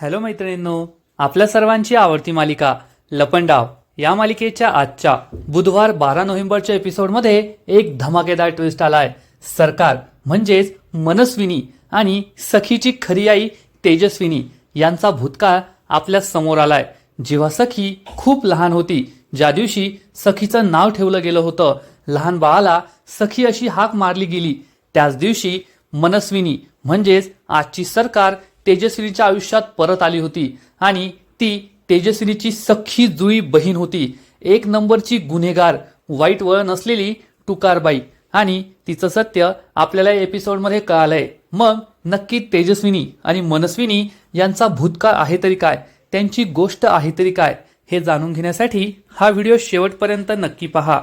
Hello मैत्रिणींनो आपल्या सर्वांची आवडती मालिका लपंडाव या मालिकेच्या आजच्या बुधवार बारा नोव्हेंबरच्या एपिसोडमध्ये एक धमाकेदार ट्विस्ट आलाय. सरकार म्हणजेच मनस्विनी आणि सखीची खरी आई तेजस्विनी यांचा भूतकाळ आपल्यासमोर आलाय. जेव्हा सखी खूप लहान होती ज्या दिवशी सखीचं नाव ठेवलं गेलं होतं लहान बाळाला सखी अशी हाक मारली गेली. त्याच दिवशी मनस्विनी म्हणजेच आजची सरकार तेजस्विनीच्या आयुष्यात परत आली होती आणि ती तेजस्विनीची सख्खी जुळी बहीण होती. एक नंबरची गुन्हेगार वाईट वळण असलेली टुकारबाई. आणि तिचं सत्य आपल्याला एपिसोडमध्ये कळालंय. मग नक्की तेजस्विनी आणि मनस्विनी यांचा भूतकाळ आहे तरी काय? त्यांची गोष्ट आहे तरी काय? हे जाणून घेण्यासाठी हा व्हिडिओ शेवटपर्यंत नक्की पहा.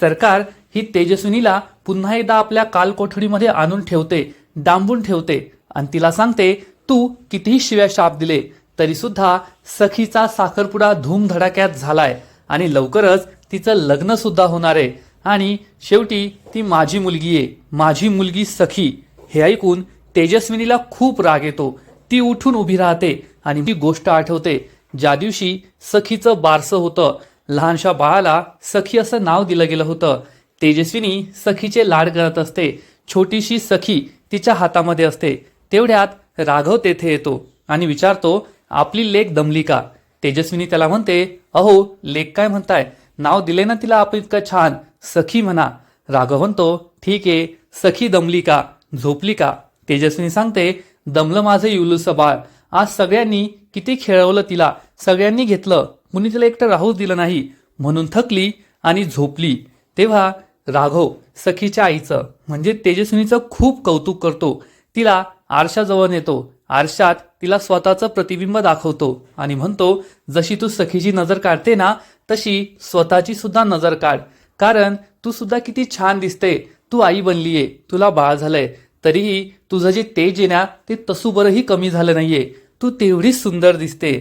सरकार ही तेजस्विनीला पुन्हा एकदा आपल्या कालकोठडीमध्ये आणून ठेवते डांबून ठेवते आणि तिला सांगते तू कितीही शिव्या शाप दिले तरी सुद्धा सखीचा साखरपुडा धूमधडाक्यात झालाय आणि लवकरच तिचं लग्न सुद्धा होणार आहे. आणि शेवटी ती माझी मुलगी आहे माझी मुलगी सखी. हे ऐकून तेजस्विनीला खूप राग येतो. ती उठून उभी राहते आणि ती गोष्ट आठवते. ज्या दिवशी सखीचं बारसं होतं लहानशा बाळाला सखी असं नाव दिलं गेलं होतं. तेजस्विनी सखीचे लाड करत असते. छोटीशी सखी तिच्या हातामध्ये असते. तेवढ्यात राघव तेथे येतो आणि विचारतो आपली लेख दमली का? तेजस्विनी त्याला म्हणते अहो लेक काय म्हणताय? नाव दिले ना तिला आपण इतकं छान. सखी म्हणा. राघव म्हणतो ठीक आहे सखी दमली का? झोपली का? तेजस्विनी सांगते दमलं माझं युलूस बाळ. आज सगळ्यांनी किती खेळवलं तिला. सगळ्यांनी घेतलं. कुणी तिला एकटं राहूच दिलं नाही. म्हणून थकली आणि झोपली. तेव्हा राघव सखीच्या आईचं म्हणजे तेजस्विनीचं खूप कौतुक करतो. तिला आरशाजवळ नेतो. आरशात तिला स्वतःचं प्रतिबिंब दाखवतो आणि म्हणतो जशी तू सखीची नजर काढते ना तशी स्वतःची सुद्धा नजर काढ. कारण तू सुद्धा किती छान दिसते. तू आई बनलीये. तुला बाळ झालंय. तरीही तुझं जे तेज आहे ना ते तसूबरही कमी झालं नाहीये. तू तेवढीच सुंदर दिसते.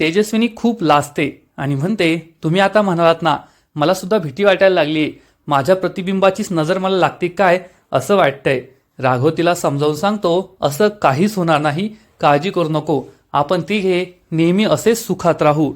तेजस्विनी खूप लाजते आणि म्हणते तुम्ही आता म्हणालात ना मला सुद्धा भीती वाटायला लागली माझ्या प्रतिबिंबाचीच नजर मला लागते काय असं वाटतंय. राघव तिला समजावून सांगतो असं काहीच होणार नाही काळजी करू नको. आपण तिघे नेहमी असेच सुखात राहू.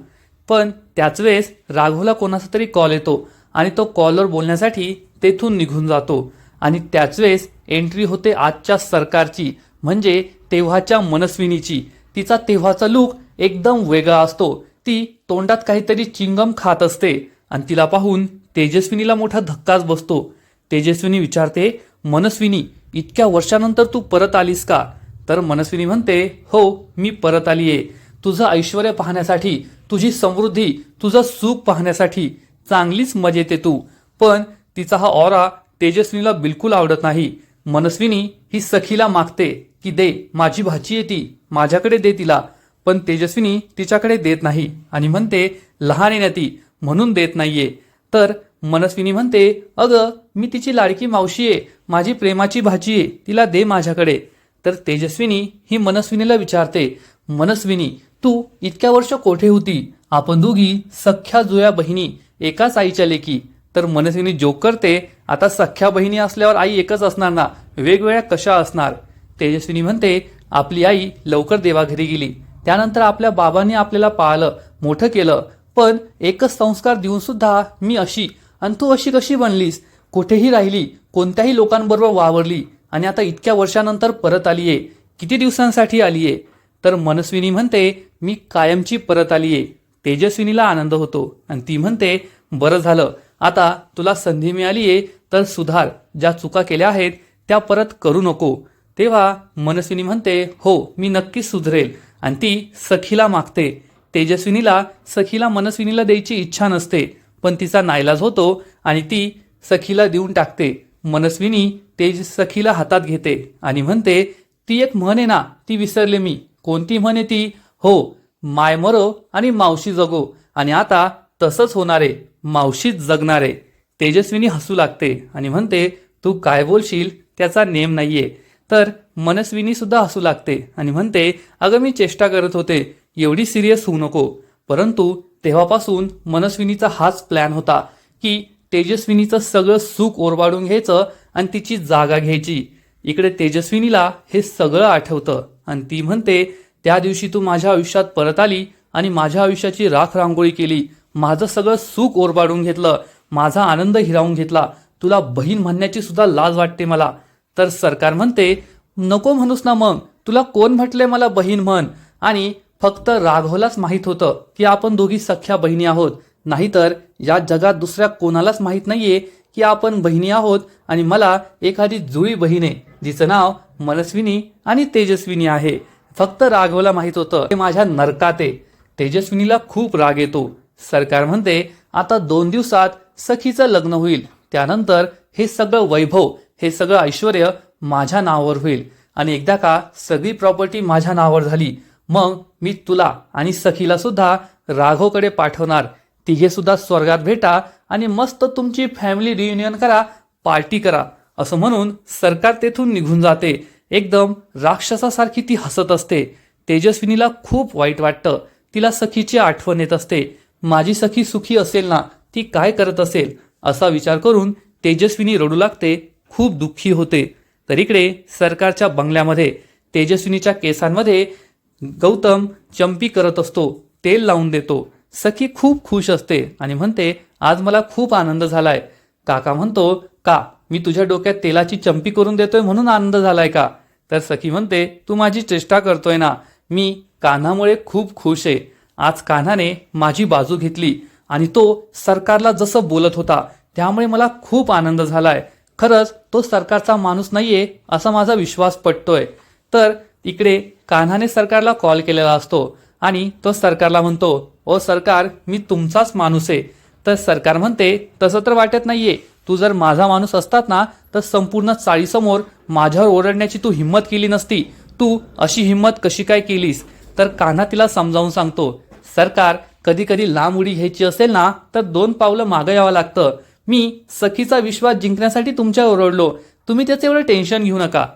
पण त्याच वेळेस राघवला कोणाचा तरी कॉल येतो आणि तो कॉलवर बोलण्यासाठी तेथून निघून जातो. आणि त्याच वेळेस एंट्री होते आजच्या सरकारची म्हणजे तेव्हाच्या मनस्विनीची. तिचा तेव्हाचा लूक एकदम वेगळा असतो. ती तोंडात काहीतरी चिंगम खात असते. आणि तिला पाहून तेजस्विनीला मोठा धक्काच बसतो. तेजस्विनी विचारते मनस्विनी इतक्या वर्षानंतर तू परत आलीस का? तर मनस्विनी म्हणते हो मी परत आली आहे तुझं ऐश्वर पाहण्यासाठी तुझी समृद्धी तुझं सुख पाहण्यासाठी चांगलीच मजेते तू. पण तिचा हा ऑरा तेजस्वीला बिलकुल आवडत नाही. मनस्विनी ही सखीला मागते की दे माझी भाची आहे ती माझ्याकडे दे तिला. पण तेजस्विनी तिच्याकडे देत नाही आणि म्हणते लहान आहे ना ती म्हणून देत नाहीये. तर मनस्विनी म्हणते अगं मी तिची लाडकी मावशी आहे माझी प्रेमाची भाजी आहे तिला दे माझ्याकडे. तर तेजस्विनी ही मनस्विनीला विचारते मनस्विनी तू इतक्या वर्ष कोठे होती? आपण दोघी सख्या जुया बहिणी एकाच आईच्या लेकी. तर मनस्विनी जोक करते आता सख्या बहिणी असल्यावर आई एकच असणार ना वेगवेगळ्या कशा असणार? तेजस्विनी म्हणते आपली आई लवकर देवाघरी गेली. त्यानंतर आपल्या बाबांनी आपल्याला पाळलं मोठं केलं पण एकच संस्कार देऊन सुद्धा मी अशी आणि तू अशी कशी बनलीस? कुठेही राहिली कोणत्याही लोकांबरोबर वावरली आणि आता इतक्या वर्षानंतर परत आली आहे किती दिवसांसाठी आली आहे तर मनस्विनी म्हणते मी कायमची परत आली आहे तेजस्विनीला आनंद होतो आणि ती म्हणते बरं झालं आता तुला संधी मिळाली आहे तर सुधार. ज्या चुका केल्या आहेत त्या परत करू नको. तेव्हा मनस्विनी म्हणते हो मी नक्कीच सुधरेल. आणि ती सखीला मागते. तेजस्विनीला सखीला मनस्विनीला द्यायची इच्छा नसते. पण तिचा नाईलाज होतो आणि ती सखीला देऊन टाकते. मनस्विनी तेज सखीला हातात घेते आणि म्हणते ती एक म्हण आहे ना ती विसरले मी. कोणती म्हण आहे ती? हो माय मरो आणि मावशी जगो. आणि आता तसंच होणारे मावशीच जगणारे तेजस्विनी हसू लागते आणि म्हणते तू काय बोलशील? त्याचा नेम नाहीये. तर मनस्विनी सुद्धा हसू लागते आणि म्हणते अगं मी चेष्टा करत होते. एवढी सिरियस होऊ नको. परंतु तेव्हापासून मनस्विनीचा हाच प्लॅन होता की तेजस्विनीचं सगळं सुख ओरबाडून घ्यायचं आणि तिची जागा घ्यायची. इकडे तेजस्विनीला हे सगळं आठवतं आणि ती म्हणते त्या दिवशी तू माझ्या आयुष्यात परत आली आणि माझ्या आयुष्याची राख रांगोळी केली. माझं सगळं सुख ओरबाडून घेतलं. माझा आनंद हिरावून घेतला. तुला बहीण म्हणण्याची सुद्धा लाज वाटते मला. तर सरकार म्हणते नको म्हणूस ना मग. तुला कोण म्हटले मला बहीण म्हण? आणि फक्त राघवलाच माहीत होतं की आपण दोघी सख्या बहिणी आहोत. नाहीतर या जगात दुसऱ्या कोणालाच माहीत नाहीये की आपण बहिणी आहोत आणि मला एखादी जुळी बहीण आहे जिचं नाव मनस्विनी आणि तेजस्विनी आहे. फक्त राघवला माहीत होतं ते माझ्या नरकात आहे. तेजस्विनीला खूप राग येतो. सरकार म्हणते आता दोन दिवसात सखीचं लग्न होईल. त्यानंतर हे सगळं वैभव हे सगळं ऐश्वर माझ्या नावावर होईल. आणि एकदा का सगळी प्रॉपर्टी माझ्या नावावर झाली. मग मी तुला आणि सखीला सुद्धा राघवकडे पाठवणार. तिघे सुद्धा स्वर्गात भेटा आणि मस्त तुमची फॅमिली रियुनियन करा पार्टी करा असं म्हणून सरकार तेथून निघून जाते. एकदम राक्षसासारखी ती हसत असते. तेजस्विनीला खूप वाईट वाटतं. तिला सखीची आठवण येत असते. माझी सखी सुखी असेल ना ती काय करत असेल? असा विचार करून तेजस्विनी रडू लागते खूप दुःखी होते. तर इकडे सरकारच्या बंगल्यामध्ये तेजस्विनीच्या केसांमध्ये गौतम चंपी करत असतो तेल लावून देतो. सखी खूप खुश असते आणि म्हणते आज मला खूप आनंद झालाय. काका म्हणतो का? मी तुझ्या डोक्यात तेलाची चंपी करून देतोय म्हणून आनंद झालाय का? तर सखी म्हणते तू माझी चेष्टा करतोय ना. मी कान्हामुळे खूप खुश आहे. आज कान्हाने माझी बाजू घेतली आणि तो सरकारला जसं बोलत होता त्यामुळे मला खूप आनंद झालाय. खरंच तो सरकारचा माणूस नाहीये असा माझा विश्वास पटतोय. तर इकडे कान्हाने सरकारला कॉल केलेला असतो आणि तो सरकारला म्हणतो ओ सरकार मी तुमचाच माणूस आहे. तर सरकार म्हणते तसं तर वाटत नाहीये. तू जर माझा माणूस असतात ना तर संपूर्ण चाळीसमोर माझ्यावर ओरडण्याची तू हिंमत केली नसती. तू अशी हिंमत कशी काय केलीस? तर कान्हा तिला समजावून सांगतो सरकार कधी कधी लांब उडी घ्यायची असेल ना तर दोन पावलं मागं यावं लागतं. मी सखीचा विश्वास जिंकण्यासाठी तुमच्यावर ओरडलो. तुम्ही त्याचं एवढं टेन्शन घेऊ नका.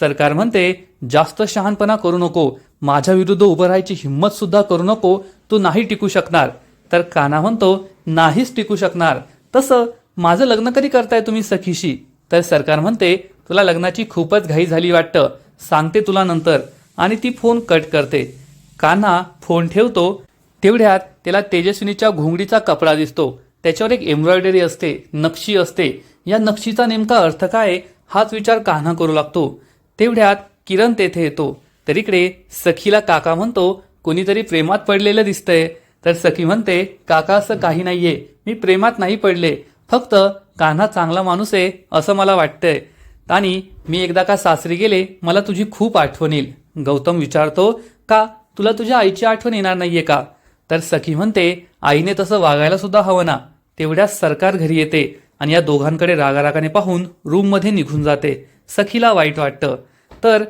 सरकार म्हणते जास्त शहाणपणा करू नको. माझ्या विरुद्ध उभं राहायची हिंमत सुद्धा करू नको. तू नाही टिकू शकणार. तर काना म्हणतो नाहीच टिकू शकणार. तसं माझं लग्न कधी करताय तुम्ही सखीशी? तर सरकार म्हणते तुला लग्नाची खूपच घाई झाली वाटतं. सांगते तुला नंतर. आणि ती फोन कट करते. कान्हा फोन ठेवतो. तेवढ्यात त्याला तेजस्विनीच्या घोंगडीचा कपडा दिसतो. त्याच्यावर एक एम्ब्रॉयडरी असते नक्षी असते. या नक्षीचा नेमका अर्थ काय हाच विचार कान्हा करू लागतो. तेवढ्यात किरण तेथे येतो. तर इकडे सखीला काका म्हणतो कोणीतरी प्रेमात पडलेलं दिसतंय. तर सखी म्हणते काका असं काही नाहीये. मी प्रेमात नाही पडले. फक्त कान्हा चांगला माणूस आहे असं मला वाटतंय. आणि मी एकदा का सासरी गेले मला तुझी खूप आठवण येईल. गौतम विचारतो का? तुला तुझ्या आईची आठवण येणार नाहीये का? तर सखी म्हणते आईने तसं वागायला सुद्धा हवं ना. तेवढ्या सरकार घरी येते आणि या दोघांकडे रागारागाने पाहून रूममध्ये निघून जाते. सखीला वाईट वाटतं. तर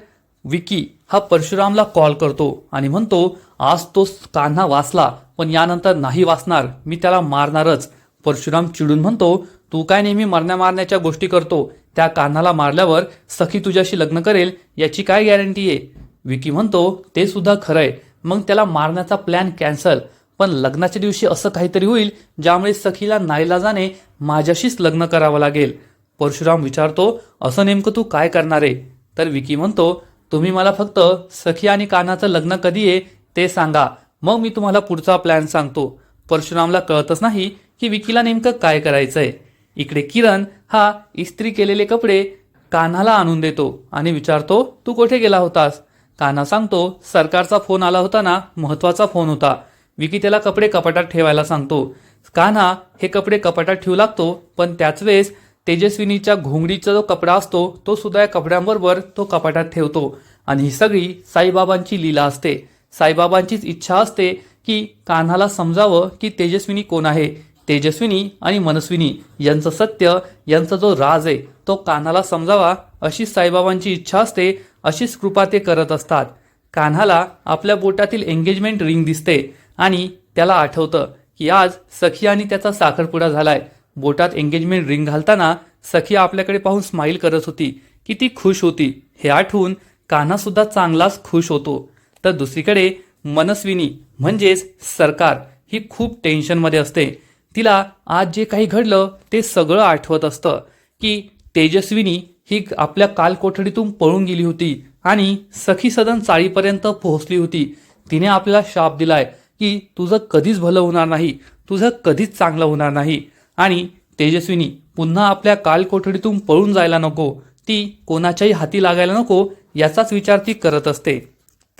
विकी हा परशुरामला कॉल करतो आणि म्हणतो आज तो कान्हा वाचला पण यानंतर नाही वाचणार मी त्याला मारणारच. परशुराम चिडून म्हणतो तू काय नेहमी मरण्या मारण्याच्या गोष्टी करतो? त्या कान्हाला मारल्यावर सखी तुझ्याशी लग्न करेल याची काय गॅरंटी आहे? विकी म्हणतो ते सुद्धा खरंय. मग त्याला मारण्याचा प्लॅन कॅन्सल. पण लग्नाच्या दिवशी असं काहीतरी होईल ज्यामुळे सखीला नाईलाजाने माझ्याशीच लग्न करावं लागेल. परशुराम विचारतो असं नेमकं तू काय करणार आहे? तर विकी म्हणतो तुम्ही मला फक्त सखी आणि कानाचं लग्न कधी आहे ते सांगा. मग मी तुम्हाला पुढचा प्लॅन सांगतो. परशुरामला कळतच नाही की विकीला नेमकं काय करायचंय. इकडे किरण हा इस्त्री केलेले कपडे कान्हाला आणून देतो आणि विचारतो तू कुठे गेला होतास? कान्हा सांगतो सरकारचा फोन आला होता ना महत्त्वाचा फोन होता. विकी त्याला कपडे कपाटात ठेवायला सांगतो. कान्हा हे कपडे कपाटात ठेवू लागतो पण त्याच वेळेस तेजस्विनीच्या घोंगडीचा जो कपडा असतो तो सुद्धा या कपड्यांबरोबर तो कपाटात ठेवतो. आणि ही सगळी साईबाबांची लीला असते. साईबाबांचीच इच्छा असते की कान्हाला समजावं की तेजस्विनी कोण आहे? तेजस्विनी आणि मनस्विनी यांचं सत्य यांचा जो राज आहे तो कान्हाला समजावा अशी साईबाबांची इच्छा असते अशीच कृपा ते करत असतात. कान्हाला आपल्या बोटातील एंगेजमेंट रिंग दिसते आणि त्याला आठवतं की आज सखी आणि त्याचा साखरपुडा झालाय. बोटात एंगेजमेंट रिंग घालताना सखी आपल्याकडे पाहून स्माईल करत होती. की ती खुश होती. हे आठवून कान्हासुद्धा चांगलाच खुश होतो. तर दुसरीकडे मनस्विनी म्हणजेच सरकार ही खूप टेन्शनमध्ये असते. तिला आज जे काही घडलं ते सगळं आठवत असतं. की तेजस्विनी ही आपल्या कालकोठडीतून पळून गेली होती आणि सखी सदन चाळीपर्यंत पोहोचली होती. तिने आपल्याला शाप दिलाय की तुझं कधीच भलं होणार नाही. तुझं कधीच चांगलं होणार नाही. आणि तेजस्विनी पुन्हा आपल्या कालकोठडीतून पळून जायला नको. ती कोणाच्याही हाती लागायला नको याचाच विचार ती करत असते.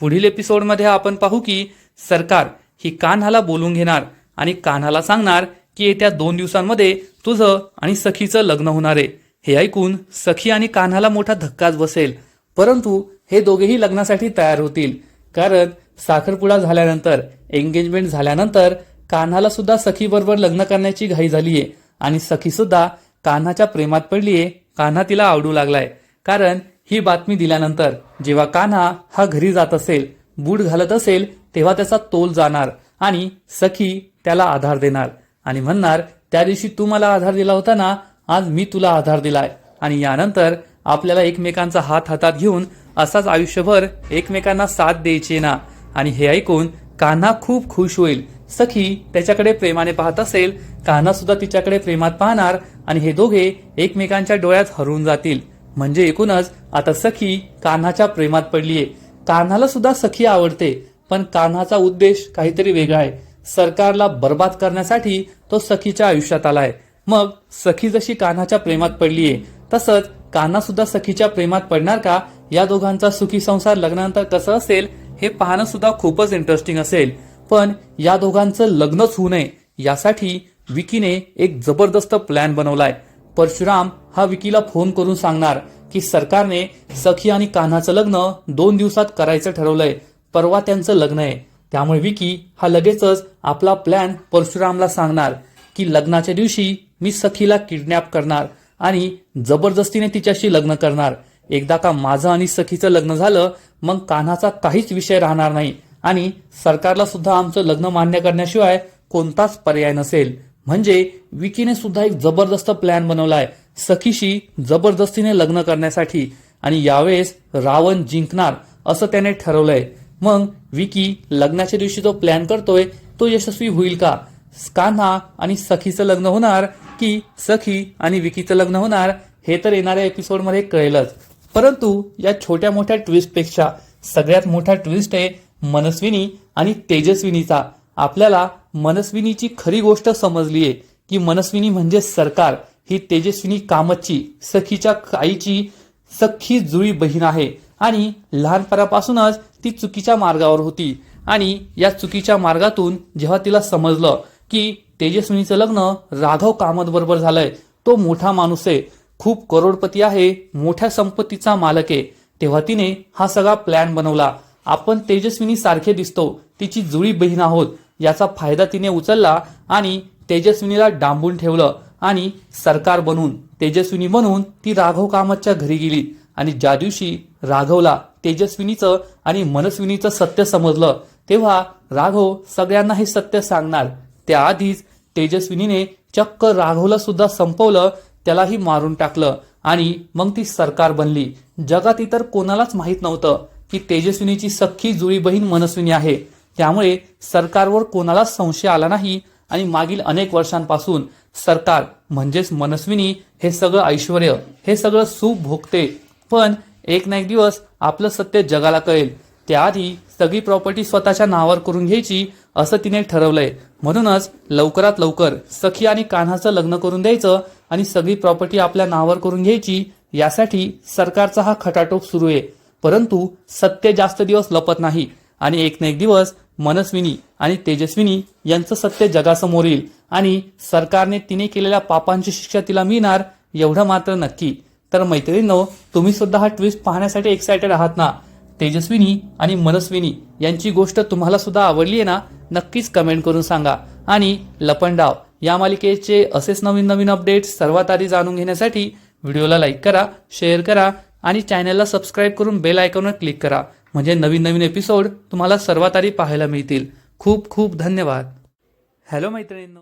पुढील एपिसोडमध्ये आपण पाहू की सरकार ही कान्हाला बोलून घेणार आणि कान्हाला सांगणार की येत्या दोन दिवसांमध्ये तुझं आणि सखीचं लग्न होणार आहे. हे ऐकून सखी आणि कान्हाला मोठा धक्काच बसेल. परंतु हे दोघेही लग्नासाठी तयार होतील. कारण साखरपुडा झाल्यानंतर एंगेजमेंट झाल्यानंतर कान्हाला सुद्धा सखीबरोबर लग्न करण्याची घाई झालीये. आणि सखी सुद्धा कान्हाच्या प्रेमात पडलीये. कान्हा तिला आवडू लागलाय. कारण ही बातमी दिल्यानंतर जेव्हा कान्हा हा घरी जात असेल बूट घालत असेल तेव्हा त्याचा तोल जाणार आणि सखी त्याला आधार देणार. आणि म्हणणार त्या दिवशी तू मला आधार दिला होता ना आज मी तुला आधार दिलाय. आणि यानंतर आपल्याला एकमेकांचा हात हातात घेऊन असाच आयुष्यभर एकमेकांना साथ द्यायची ना. आणि हे ऐकून कान्हा खूप खुश होईल. सखी त्याच्याकडे प्रेमाने पाहत असेल कान्हा सुद्धा तिच्याकडे प्रेमात पाहणार आणि हे दोघे एकमेकांच्या डोळ्यात हरवून जातील. म्हणजे एकूणच आता सखी कान्हाच्या प्रेमात पडलीये. कान्हाला सुद्धा सखी आवडते पण कान्हाचा उद्देश काहीतरी वेगळा आहे. सरकारला बर्बाद करण्यासाठी तो सखीच्या आयुष्यात आलाय. मग सखी जशी कान्हाच्या प्रेमात पडलीये तसंच कान्हा सुद्धा सखीच्या प्रेमात पडणार का? या दोघांचा सुखी संसार लग्नानंतर कसं असेल हे पाहणं सुद्धा खूपच इंटरेस्टिंग असेल. पण या दोघांचं लग्नच होऊ नये यासाठी विकीने एक जबरदस्त प्लॅन बनवलाय. परशुराम हा विकीला फोन करून सांगणार की सरकारने सखी आणि कान्हाचं लग्न दोन दिवसात करायचं ठरवलंय. परवा त्यांचं लग्न आहे. त्यामुळे विकी हा लगेचच आपला प्लॅन परशुरामला सांगणार की लग्नाच्या दिवशी मी सखीला किडनॅप करणार आणि जबरदस्तीने तिच्याशी लग्न करणार. एकदा का माझं आणि सखीचं लग्न झालं मग कान्हाचा काहीच विषय राहणार नाही. आणि सरकारला सुद्धा आमचं लग्न मान्य करण्याशिवाय कोणताच पर्याय नसेल. म्हणजे विकीने सुद्धा एक जबरदस्त प्लॅन बनवलाय. सखीशी जबरदस्तीने लग्न करण्यासाठी. आणि यावेळेस रावण जिंकणार असं त्याने ठरवलंय. मग विकी लग्नाच्या दिवशी जो प्लॅन करतोय तो यशस्वी होईल का? कान्हा आणि सखीचं लग्न होणार की सखी आणि विकीचं लग्न होणार हे तर येणाऱ्या एपिसोडमध्ये कळेलच. परंतु या छोट्या मोठ्या ट्विस्टपेक्षा सगळ्यात मोठा ट्विस्ट आहे मनस्विनी आणि तेजस्विनीचा. आपल्याला मनस्विनीची खरी गोष्ट समजली आहे की मनस्विनी म्हणजे सरकार. ही तेजस्विनी कामतची सखीच्या आईची सख्खी जुळी बहीण आहे आणि लहानपणापासूनच ती चुकीच्या मार्गावर होती. आणि या चुकीच्या मार्गातून जेव्हा तिला समजलं की तेजस्विनीचं लग्न राघव कामत बरोबर झालंय तो मोठा माणूस आहे खूप करोडपती आहे मोठ्या संपत्तीचा मालक आहे तेव्हा तिने हा सगळा प्लॅन बनवला. आपण तेजस्विनी सारखे दिसतो तिची जुळी बहीण आहोत याचा फायदा तिने उचलला आणि तेजस्विनीला डांबून ठेवलं आणि सरकार बनून तेजस्विनी बनून ती राघव कामतच्या घरी गेली आणि ज्या दिवशी राघवला तेजस्विनीचं आणि मनस्विनीचं सत्य समजलं तेव्हा राघव सगळ्यांना हे सत्य सांगणार. त्याआधीच तेजस्विनीने चक्क राघवला सुद्धा संपवलं त्यालाही मारून टाकलं आणि मग ती सरकार बनली. जगात इतर कोणालाच माहीत नव्हतं. की तेजस्विनीची सख्खी जुळी बहीण मनस्विनी आहे. त्यामुळे सरकारवर कोणालाच संशय आला नाही आणि मागील अनेक वर्षांपासून सरकार म्हणजेच मनस्विनी हे सगळं ऐश्वर हे सगळं सुख भोगते. पण एक ना एक दिवस आपलं सत्य जगाला कळेल. त्याआधी सगळी प्रॉपर्टी स्वतःच्या नावावर करून घ्यायची असं तिने ठरवलंय. म्हणूनच लवकरात लवकर सखी आणि कान्हाचं लग्न करून द्यायचं आणि सगळी प्रॉपर्टी आपल्या नावावर करून घ्यायची यासाठी सरकारचा हा खटाटोप सुरू आहे. परंतु सत्य जास्त दिवस लपत नाही आणि एक ना एक दिवस मनस्विनी आणि तेजस्विनी यांचं सत्य जगासमोर येईल आणि सरकारने तिने केलेल्या पापांची शिक्षा तिला मिळणार एवढं मात्र नक्की. तर मैत्रिणींनो तुम्ही सुद्धा हा ट्विस्ट पाहण्यासाठी एक्सायटेड आहात ना? तेजस्विनी आणि मनस्विनी यांची गोष्ट तुम्हाला सुद्धा आवडली आहे ना? नक्कीच कमेंट करून सांगा. आणि लपंडाव या मालिकेचे असेच नवीन नवीन अपडेट्स सर्वात आधी जाणून घेण्यासाठी व्हिडिओला लाईक करा शेअर करा आणि चॅनलला सबस्क्राईब करून बेल आयकॉनवर क्लिक करा. म्हणजे नवीन नवीन एपिसोड तुम्हाला सर्वात आधी पाहायला मिळतील. खूप खूप धन्यवाद. हॅलो मैत्रिणींनो.